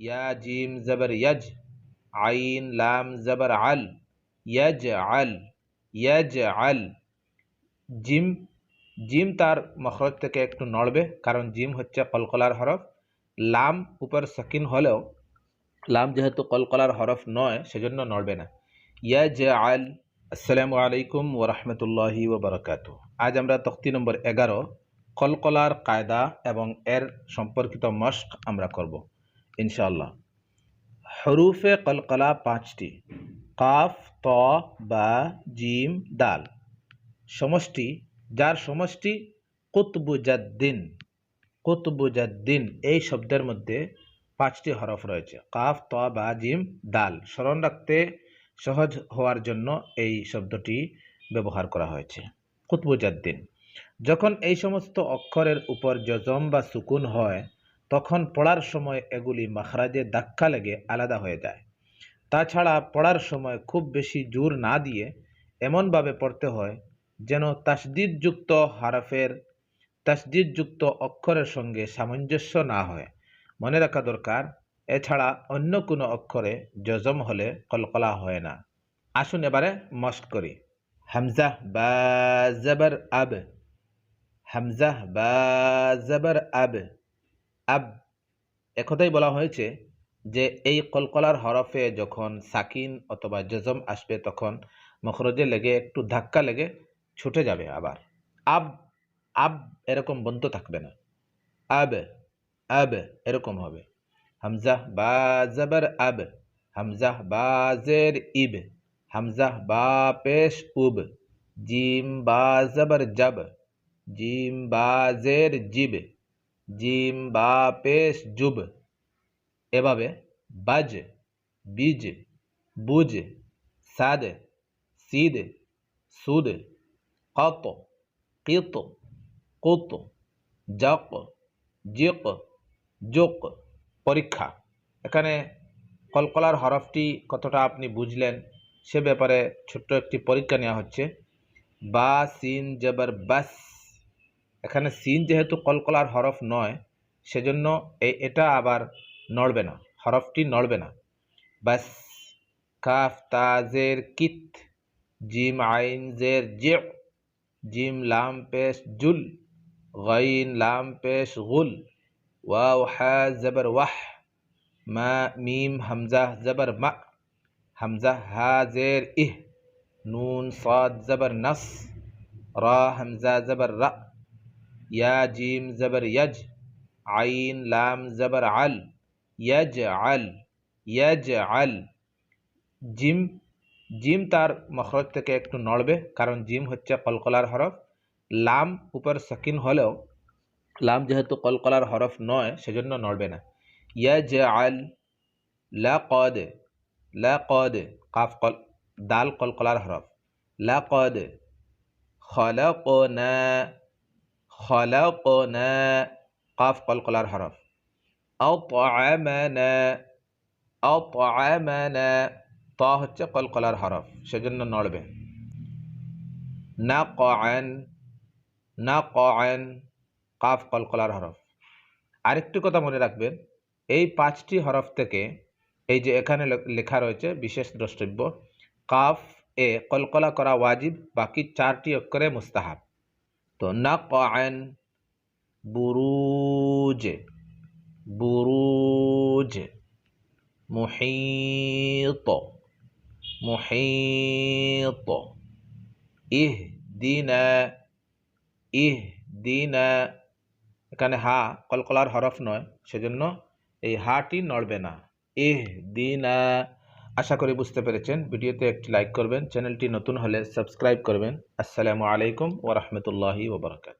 ইয়া gym জবর ইয়াজ আইন লাম জবর আল ইয়াজ আল ইয়াজ আল জিম জিম তার মখরজ থেকে একটু নড়বে কারণ জিম হচ্ছে কলকলার হরফ লাম উপর সকিন হলেও লাম যেহেতু কলকলার হরফ নয় সেজন্য নড়বে না ইয়া জে আল আসসালামু আলাইকুম ও রহমতুল্লাহি ও বরকাত আজ আমরা তক্তি নম্বর এগারো কলকলার কায়দা এবং এর সম্পর্কিত মস্ক আমরা করব ইনশাআল্লাহ। হরুফে কলকলা পাঁচটি। কাফ, ত, বা, জিম, দাল। সমষ্টি, যার সমষ্টি কুতবুজাদ্দিন। কুতবুজাদ্দিন, এই শব্দের মধ্যে পাঁচটি হরফ রয়েছে। কাফ, ত, বা, জিম, দাল। স্মরণ রাখতে সহজ হওয়ার জন্য এই শব্দটি ব্যবহার করা হয়েছে। কুতবুজাদ্দিন। যখন এই সমস্ত অক্ষরের উপর যজম বা সুকুন হয় তখন পড়ার সময় এগুলি মাখরাজে ধাক্কা লেগে আলাদা হয়ে যায়। তাছাড়া পড়ার সময় খুব বেশি জোর না দিয়ে এমনভাবে পড়তে হয় যেন তাসদিদযুক্ত হারফের, তাসদিদযুক্ত অক্ষরের সঙ্গে সামঞ্জস্য না হয়। মনে রাখা দরকার, এছাড়া অন্য কোনো অক্ষরে জজম হলে কলকলা হয় না। আসুন এবারে মস্ক করি। হামজা, বা, জবর, আব। হামজা, বা, জবর, আব। আব, একথাই বলা হয়েছে যে এই কলকলার হরফে যখন সাকিন অথবা জজম আসবে তখন মখরজে লেগে একটু ধাক্কা লেগে ছুটে যাবে আবার। আব আব এরকম বন্ধ থাকবে না। আব আব এরকম হবে। হামজাহ বা জবর আব, হামজাহ বা জের ইব, হামজাহ বা পেশ উব, জিম বা জবর জব, জিম বা জের জিব। জিম বা পেশ, জুব। এভাবে বাজ, বীজ, বুজ, সাদ, সিদ, সুদ, কত, কিত, কুত জক জিক, জোক। পরীক্ষা। এখানে কলকলার হরফটি কতটা আপনি বুঝলেন সে ব্যাপারে ছোট্ট একটি পরীক্ষা নেওয়া হচ্ছে। বা, সিন, জবর, বাস। এখানে সিন যেহেতু কলকলার হরফ নয়, সেজন্য এটা আবার নড়বে না, হরফটি নড়বে না। বাস, কাফ তাজের কিত, জিম, আইন, জের, জে, জিম, লাম, পেশ, জুল, গাইন, লাম, পেশ, গুল, ওয়াও, হা, জবর, ওয়াহ, মা, মিম, হামজা, জবর, মা, হামজা, হা, জের, ইহ, নুন, সাদ, জবর, নস, রা, হামজা, জবর, রা। ইয়া জিম জবর ইয়াজ আইন লাম জবর আল ইয়াজ আল ইয়াজ আল জিম জিম তার মখরজ থেকে একটু নড়বে কারণ জিম হচ্ছে কলকলার হরফ লাম উপর সাকিন হলেও লাম যেহেতু কলকলার হরফ নয় সেজন্য নড়বে না ইয়াজ আল ল কদ ল কদ কাফ কল দাল কলকলার হরফ ল কদ খ খলকনা কাফ কলকলার হরফ আতআমানা আতআমানা ত হচ্ছে কলকলার হরফ সেজন্য নড়বে না কয়েন না কয়েন কাফ কলকলার হরফ আরেকটি কথা মনে রাখবেন, এই পাঁচটি হরফ থেকে এই যে এখানে লেখা রয়েছে বিশেষ দ্রষ্টব্য, কাফ, এ, কলকলা করা ওয়াজিব, বাকি চারটি অক্ষরে মুস্তাহাব। তো না কয়েন বুরুজ বুরুজ, মুহিত মুহিত। ইহ দিনা ইহ দিনা এখানে হা কলকলার হরফ নয়, সেজন্য এই হাটি নড়বে না। ইহ দিনা আশা করি বুঝতে পেরেছেন। ভিডিওতে একটি লাইক করবেন, চ্যানেলটি নতুন হলে সাবস্ক্রাইব করবেন। আসসালামু আলাইকুম ওরহমতুল্লাহি ওবরাকাত